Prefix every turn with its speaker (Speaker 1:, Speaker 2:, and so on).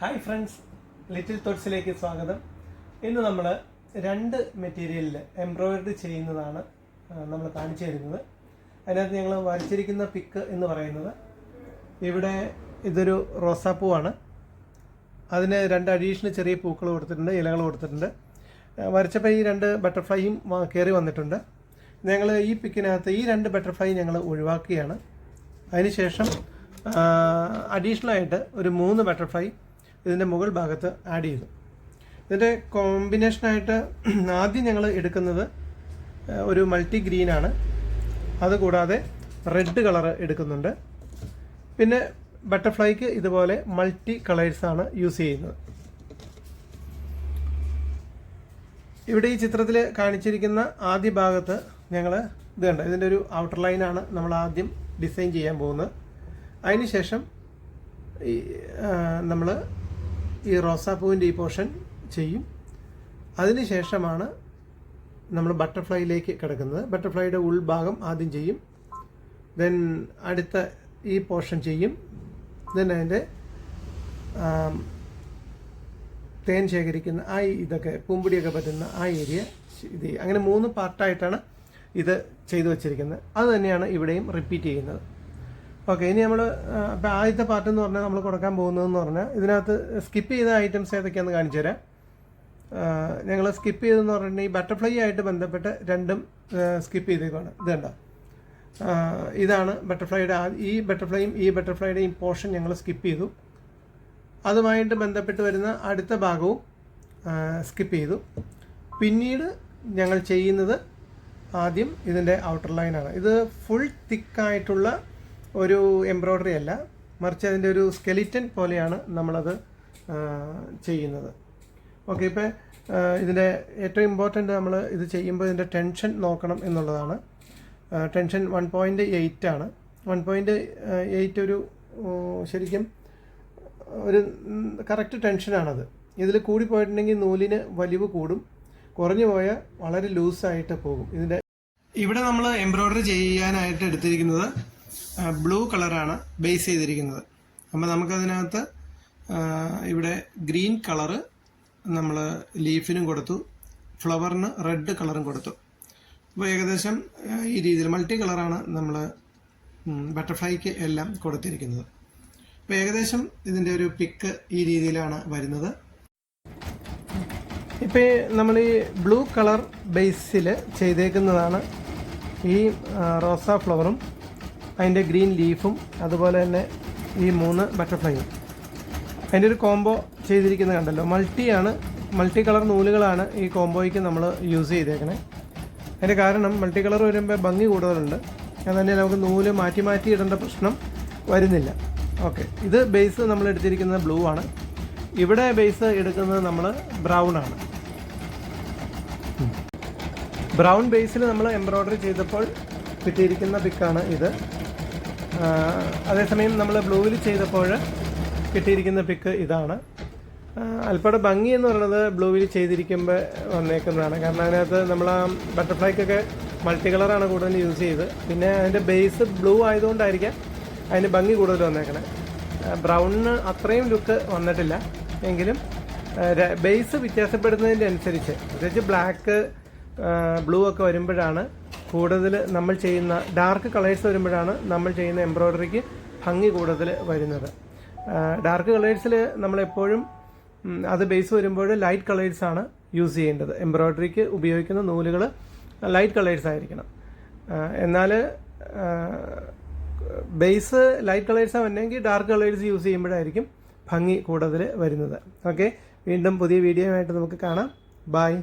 Speaker 1: Hi friends little തൊട്ട്സിലേക്ക് സ്വാഗതം. ഇന്ന് നമ്മൾ രണ്ട് മെറ്റീരിയലിൽ എംബ്രോയിഡറി ചെയ്യുന്നതാണ് നമ്മൾ കാണിച്ചു തരുന്നത്. അതിനകത്ത് ഞങ്ങൾ വരച്ചിരിക്കുന്ന പിക്ക് എന്ന് പറയുന്നത് ഇവിടെ ഇതൊരു റോസാപ്പൂവാണ് അതിന് രണ്ട് അഡീഷണൽ ചെറിയ പൂക്കൾ കൊടുത്തിട്ടുണ്ട് ഇലകൾ കൊടുത്തിട്ടുണ്ട്. വരച്ചപ്പോൾ ഈ രണ്ട് ബട്ടർഫ്ലൈയും കയറി വന്നിട്ടുണ്ട്. ഞങ്ങൾ ഈ പിക്കിനകത്ത് ഈ രണ്ട് ബട്ടർഫ്ലൈ ഞങ്ങൾ ഒഴിവാക്കുകയാണ്. അതിനുശേഷം അഡീഷണലായിട്ട് ഒരു മൂന്ന് ബട്ടർഫ്ലൈ ഇതിന്റെ മുകൾ ഭാഗത്ത് ആഡ് ചെയ്തു. ഇതിന്റെ കോമ്പിനേഷനായിട്ട് ആദ്യം ഞങ്ങൾ എടുക്കുന്നത് ഒരു മൾട്ടി ഗ്രീനാണ് അതുകൂടാതെ റെഡ് കളർ എടുക്കുന്നുണ്ട്. പിന്നെ ബട്ടർഫ്ലൈക്ക് ഇതുപോലെ മൾട്ടി കളേഴ്സാണ് യൂസ് ചെയ്യുന്നത്. ഇവിടെ ഈ ചിത്രത്തിൽ കാണിച്ചിരിക്കുന്ന ആദ്യ ഭാഗത്ത് ഞങ്ങൾ ഇത് കണ്ട. ഇതിന്റെ ഒരു ഔട്ടർ ലൈനാണ് നമ്മൾ ആദ്യം ഡിസൈൻ ചെയ്യാൻ പോകുന്നത്. അതിനുശേഷം ഈ നമ്മൾ ഈ റോസാപ്പൂവിന്റെ ഈ പോർഷൻ ചെയ്യും. അതിനുശേഷമാണ് നമ്മൾ ബട്ടർഫ്ലൈയിലേക്ക് കിടക്കുന്നത്. ബട്ടർഫ്ലൈയുടെ ഉൾഭാഗം ആദ്യം ചെയ്യും. ദെൻ അടുത്ത ഈ പോർഷൻ ചെയ്യും. ദെൻ അതിന്റെ തേൻ ശേഖരിക്കുന്ന ആ ഇതൊക്കെ പൂമ്പൊടിയൊക്കെ പറ്റുന്ന ആ ഏരിയ ഇത് അങ്ങനെ മൂന്ന് പാർട്ടായിട്ടാണ് ഇത് ചെയ്തു വച്ചിരിക്കുന്നത്. അത് തന്നെയാണ് ഇവിടെയും റിപ്പീറ്റ് ചെയ്യുന്നത്. ഓക്കെ ഇനി നമ്മൾ അപ്പോൾ ആദ്യത്തെ പാർട്ട് എന്ന് പറഞ്ഞാൽ നമ്മൾ കൊടുക്കാൻ പോകുന്നതെന്ന് പറഞ്ഞാൽ ഇതിനകത്ത് സ്കിപ്പ് ചെയ്ത ഐറ്റംസ് ഏതൊക്കെയാണെന്ന് കാണിച്ചു തരാം. ഞങ്ങൾ സ്കിപ്പ് ചെയ്തെന്ന് പറഞ്ഞിട്ടുണ്ടെങ്കിൽ ഈ ബട്ടർഫ്ലൈ ആയിട്ട് ബന്ധപ്പെട്ട് രണ്ടും സ്കിപ്പ് ചെയ്തേക്കാണ് ഇത് കണ്ടോ? ഇതാണ് ബട്ടർഫ്ലൈയുടെ ഈ ബട്ടർഫ്ലൈയും ഈ ബട്ടർഫ്ലൈയുടെയും പോർഷൻ ഞങ്ങൾ സ്കിപ്പ് ചെയ്തു. അതുമായിട്ട് ബന്ധപ്പെട്ട് വരുന്ന അടുത്ത ഭാഗവും സ്കിപ്പ് ചെയ്തു. പിന്നീട് ഞങ്ങൾ ചെയ്യുന്നത് ആദ്യം ഇതിന്റെ ഔട്ടർ ലൈനാണ്. ഇത് ഫുൾ തിക്കായിട്ടുള്ള ഒരു എംബ്രോയ്ഡറി അല്ല. മറിച്ച് അതിന്റെ ഒരു സ്കെലിറ്റൻ പോലെയാണ് നമ്മളത് ചെയ്യുന്നത്. ഓക്കെ ഇപ്പോൾ ഇതിന്റെ ഏറ്റവും ഇമ്പോർട്ടന്റ് നമ്മൾ ഇത് ചെയ്യുമ്പോൾ ഇതിന്റെ ടെൻഷൻ നോക്കണം എന്നുള്ളതാണ്. ടെൻഷൻ വൺ പോയിന്റ് എയ്റ്റ് ആണ്. വൺ പോയിന്റ് എയ്റ്റ് ഒരു ശരിക്കും ഒരു കറക്റ്റ് ടെൻഷനാണത് ഇതിൽ കൂടി പോയിട്ടുണ്ടെങ്കിൽ നൂലിന് വലിവ് കൂടും. കുറഞ്ഞു പോയാൽ വളരെ ലൂസായിട്ട് പോകും. ഇതിന്റെ ഇവിടെ നമ്മൾ എംബ്രോയ്ഡറി ചെയ്യാനായിട്ട് എടുത്തിരിക്കുന്നത് ബ്ലൂ കളറാണ് ബേസ് ചെയ്തിരിക്കുന്നത്. അപ്പോൾ നമുക്കതിനകത്ത് ഇവിടെ ഗ്രീൻ കളറ് നമ്മൾ ലീഫിനും കൊടുത്തു ഫ്ലവറിന് റെഡ് കളറും കൊടുത്തു. അപ്പോൾ ഏകദേശം ഈ രീതിയിൽ മൾട്ടി കളറാണ് നമ്മൾ ബട്ടർഫ്ലൈക്ക് എല്ലാം കൊടുത്തിരിക്കുന്നത്. അപ്പോൾ ഏകദേശം ഇതിന്റെ ഒരു പിക്ക് ഈ രീതിയിലാണ് വരുന്നത്. ഇപ്പോൾ നമ്മൾ ഈ ബ്ലൂ കളർ ബേസിൽ ചെയ്തേക്കുന്നതാണ് ഈ റോസാ ഫ്ലവറും അതിന്റെ ഗ്രീൻ ലീഫും അതുപോലെ തന്നെ ഈ മൂന്ന് ബട്ടർഫ്ലൈയും. അതിന്റെ ഒരു കോംബോ ചെയ്തിരിക്കുന്നത് കണ്ടല്ലോ. മൾട്ടിയാണ് മൾട്ടി കളർ നൂലുകളാണ് ഈ കോംബോയ്ക്ക് നമ്മൾ യൂസ് ചെയ്തേക്കണേ. അതിന്റെ കാരണം മൾട്ടി കളർ വരുമ്പോൾ ഭംഗി കൂടുതലുണ്ട്. അത് തന്നെ നമുക്ക് നൂൽ മാറ്റി മാറ്റി ഇടേണ്ട പ്രശ്നം വരുന്നില്ല. ഓക്കെ. ഇത് ബേസ് നമ്മൾ എടുത്തിരിക്കുന്നത് ബ്ലൂ ആണ്. ഇവിടെ ബേസ് എടുക്കുന്നത് നമ്മൾ ബ്രൗൺ ആണ്. ബ്രൗൺ ബേസിൽ നമ്മൾ എംബ്രോയ്ഡറി ചെയ്തപ്പോൾ കിട്ടിയിരിക്കുന്ന പിക്കാണ് ഇത്. അതേസമയം നമ്മൾ ബ്ലൂവിൽ ചെയ്തപ്പോൾ കിട്ടിയിരിക്കുന്ന പിക്ക് ഇതാണ്. അല്പയുടെ ഭംഗി എന്ന് പറയുന്നത് ബ്ലൂവിൽ ചെയ്തിരിക്കുമ്പോൾ വന്നേക്കുന്നതാണ്. കാരണം അതിനകത്ത് നമ്മൾ ആ ബട്ടർഫ്ലൈക്കൊക്കെ മൾട്ടി കളറാണ് കൂടുതൽ യൂസ് ചെയ്ത്. പിന്നെ അതിന്റെ ബേസ് ബ്ലൂ ആയതുകൊണ്ടായിരിക്കാം അതിന്റെ ഭംഗി കൂടുതൽ വന്നേക്കണേ. ബ്രൗണിന് അത്രയും ലുക്ക് വന്നിട്ടില്ല. എങ്കിലും ബേസ് വ്യത്യാസപ്പെടുന്നതിന്റെ അനുസരിച്ച് പ്രത്യേകിച്ച് ബ്ലാക്ക് ബ്ലൂ ഒക്കെ വരുമ്പോഴാണ് കൂടുതൽ നമ്മൾ ചെയ്യുന്ന ഡാർക്ക് കളേഴ്സ് വരുമ്പോഴാണ് നമ്മൾ ചെയ്യുന്ന എംബ്രോയ്ഡറിക്ക് ഭംഗി കൂടുതൽ വരുന്നത്. ഡാർക്ക് കളേഴ്സിൽ നമ്മളെപ്പോഴും അത് ബേസ് വരുമ്പോൾ ലൈറ്റ് കളേഴ്സാണ് യൂസ് ചെയ്യേണ്ടത്. എംബ്രോയ്ഡറിക്ക് ഉപയോഗിക്കുന്ന നൂലുകൾ ലൈറ്റ് കളേഴ്സ് ആയിരിക്കണം. എന്നാൽ ബേസ് ലൈറ്റ് കളേഴ്സ് വന്നെങ്കിൽ ഡാർക്ക് കളേഴ്സ് യൂസ് ചെയ്യുമ്പോഴായിരിക്കും ഭംഗി കൂടുതൽ വരുന്നത്. ഓക്കെ വീണ്ടും പുതിയ വീഡിയോ ആയിട്ട് നമുക്ക് കാണാം. ബായ്